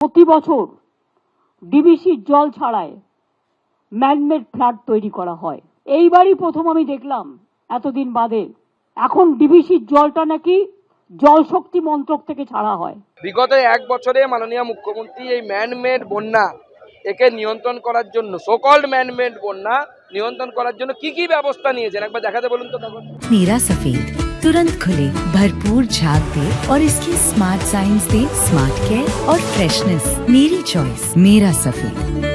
প্রতি বছর ডিবিসি জল ছাড়ায় ম্যানমেড ফ্ল্যাট তৈরি করা হয়। এইবারই প্রথম আমি দেখলাম এতদিন বাদে। এখন ডিবিসির জলটা নাকি জল শক্তি মন্ত্রক থেকে ছাড়া হয়। বিগত এক বছরে মাননীয় মুখ্যমন্ত্রী এই ম্যানমেড বন্যা একে নিয়ন্ত্রণ করার জন্য সোকল্ড ম্যানমেড বন্যা নিয়ন্ত্রণ করার জন্য কি কি ব্যবস্থা নিয়েছেন? একবার দেখাতে বলুন তো তখন। মীরা সফিদ तुरंत खुले भरपूर झाग दे और इसकी स्मार्ट साइंस दे स्मार्ट केयर और फ्रेशनेस मेरी चॉइस मेरा सफेद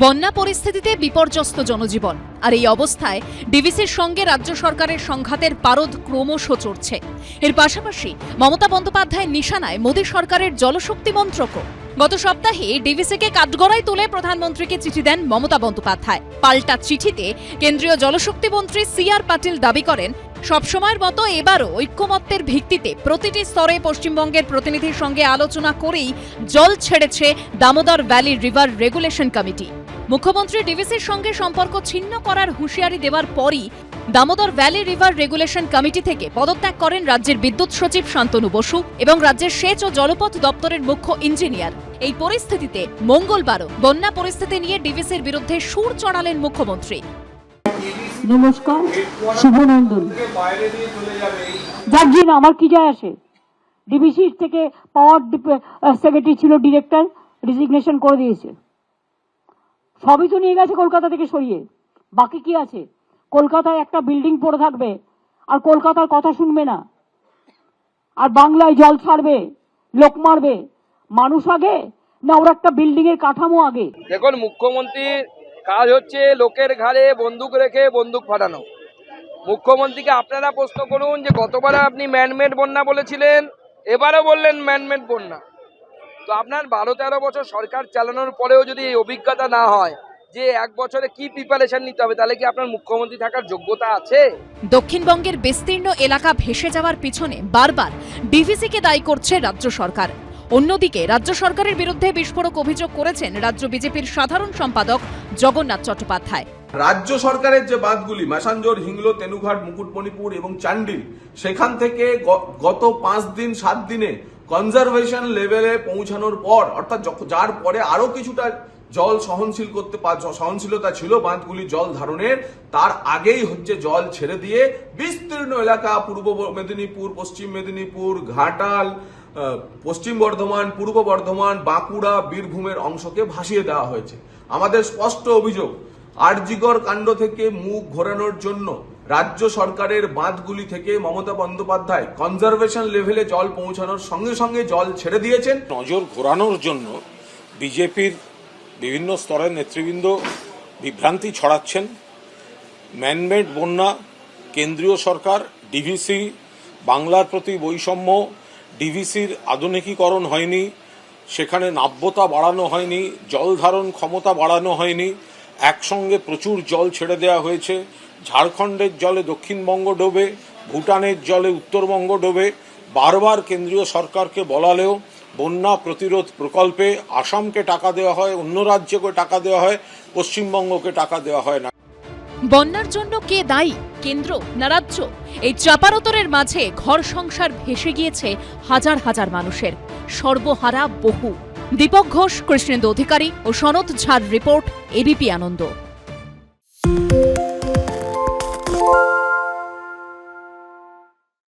বন্যা পরিস্থিতিতে বিপর্যস্ত জনজীবন আর এই অবস্থায় ডিভিসির সঙ্গে রাজ্য সরকারের সংঘাতের পারদ ক্রমশ চড়ছে এর পাশাপাশি মমতা বন্দ্যোপাধ্যায় নিশানায় মোদী সরকারের জলশক্তি মন্ত্রকও গত সপ্তাহে ডিভিসিকে কাঠগড়ায় তুলে প্রধানমন্ত্রীকে চিঠি দেন মমতা বন্দ্যোপাধ্যায়। পাল্টা চিঠিতে কেন্দ্রীয় জলশক্তি মন্ত্রী সি আর পাটিল দাবি করেন, সবসময়ের মতো এবারও ঐক্যমত্যের ভিত্তিতে প্রতিটি স্তরে পশ্চিমবঙ্গের প্রতিনিধির সঙ্গে আলোচনা করেই জল ছেড়েছে Damodar valley river regulation committee. মুখ্যমন্ত্রী ডিভিসির সঙ্গে সম্পর্ক ছিন্ন করার হুঁশিয়ারি দেওয়ার পরই Damodar valley river regulation committee থেকে পদত্যাগ করেন রাজ্যের বিদ্যুৎ সচিব শান্তনু বসু এবং রাজ্যের সেচ ও জলপথ দপ্তরের মুখ্য ইঞ্জিনিয়ার। এই পরিস্থিতিতে মঙ্গলবারও বন্যা পরিস্থিতি নিয়ে ডিভিসির বিরুদ্ধে সুর চড়ালেন মুখ্যমন্ত্রী। নমস্কার, শুভনন্দন। আমার কি যায় আসে? ডিবিসির থেকে পাওয়ার সেক্রেটারি ছিল ডিরেক্টর রিজিগনেশন করে দিয়েছে। সবই তো নিয়ে গেছে কলকাতা থেকে সরিয়ে। বাকি কি আছে? কলকাতায় একটা বিল্ডিং পড়ে থাকবে, আর কলকাতার কথা শুনবে না। আর বাংলায় জল ছাড়বে, লোক মারবে। মানুষ আগে, না ওর একটা বিল্ডিং এর কাঠামো আগে? দেখুন মুখ্যমন্ত্রীর কাজ হচ্ছে লোকের ঘাড়ে বন্দুক রেখে বন্দুক ফাটানো। মুখ্যমন্ত্রীকে আপনারা প্রশ্ন করুন যে গতবার আপনি ম্যানমেড বন্যা বলেছিলেন, এবারও বললেন ম্যানমেড বন্যা। তো আপনার বারো তেরো বছর সরকার চালানোর পরেও যদি এই অভিজ্ঞতা না হয় যে এক বছরে কি প্রিপারেশন নিতে হবে তাহলে কি আপনার মুখ্যমন্ত্রী থাকার যোগ্যতা আছে? দক্ষিণবঙ্গের বিস্তীর্ণ এলাকা ভেসে যাওয়ার পিছনে বারবার ডিভিসিকে দায়ী করছে রাজ্য সরকার। অন্যদিকে রাজ্য সরকারের বিরুদ্ধে বিস্ফোরক অভিযোগ করেছেন রাজ্য বিজেপির সাধারণ সম্পাদক জগন্নাথ চট্টোপাধ্যায়। রাজ্য সরকারের যে বাঁধগুলি মাসাঞ্জোর হিংলো তেনুঘাট মুকুটমণিপুর এবং চান্ডিল সেখান থেকে গত পাঁচ দিন সাত দিনে কনজারভেশন লেভেলে পৌঁছানোর পর, অর্থাৎ যার পরে আরও কিছুটা জল সহনশীল করতে সহনশীলতা ছিল, বাঁধগুলি জল ধারণের, তার আগেই হচ্ছে জল ছেড়ে দিয়ে বিস্তীর্ণ এলাকা, পূর্ব মেদিনীপুর, পশ্চিম মেদিনীপুর, ঘাটাল পশ্চিম বর্ধমান, পূর্ব বর্ধমান, বাঁকুড়া, বীরভূমের অংশকে ভাসিয়ে দেওয়া হয়েছে। আমাদের স্পষ্ট অভিযোগ আরজিগর কাণ্ড থেকে মুখ ঘোরানোর জন্য রাজ্য সরকারের বাঁধগুলি থেকে মমতা বন্দ্যোপাধ্যায় কনজারভেশন লেভেলে জল পৌঁছানোর সঙ্গে সঙ্গে জল ছেড়ে দিয়েছেন। নজর ঘোরানোর জন্য বিজেপির বিভিন্ন স্তরের নেতৃবৃন্দ বিভ্রান্তি ছড়াচ্ছেন। ম্যানমেড বন্যা, কেন্দ্রীয় সরকার ডিভিসি বাংলার প্রতি বৈষম্য ডিভিসির আধুনিকীকরণ হয়নি, সেখানে নাব্যতা বাড়ানো হয়নি, জল ধারণ ক্ষমতা বাড়ানো হয়নি, একসঙ্গে প্রচুর জল ছেড়ে দেওয়া হয়েছে ঝাড়খণ্ডের জলে দক্ষিণবঙ্গ ডোবে, ভুটানের জলে উত্তরবঙ্গ ডোবে, বারবার কেন্দ্রীয় সরকারকে বলালেও বন্যা প্রতিরোধ প্রকল্পে আসামকে টাকা দেওয়া হয়, অন্য রাজ্যকে টাকা দেওয়া হয়, পশ্চিমবঙ্গকে টাকা দেওয়া হয় না। বন্যার জন্য কে দায়ী? কেন্দ্র না রাজ্য? এই চাপারতরের মাঝে ঘর সংসার ভেসে গিয়েছে হাজার হাজার মানুষের। সর্বহারা বহু। দীপক ঘোষ, কৃষ্ণেন্দু অধিকারী ও সনদ ঝাড় রিপোর্ট এবিপি আনন্দ।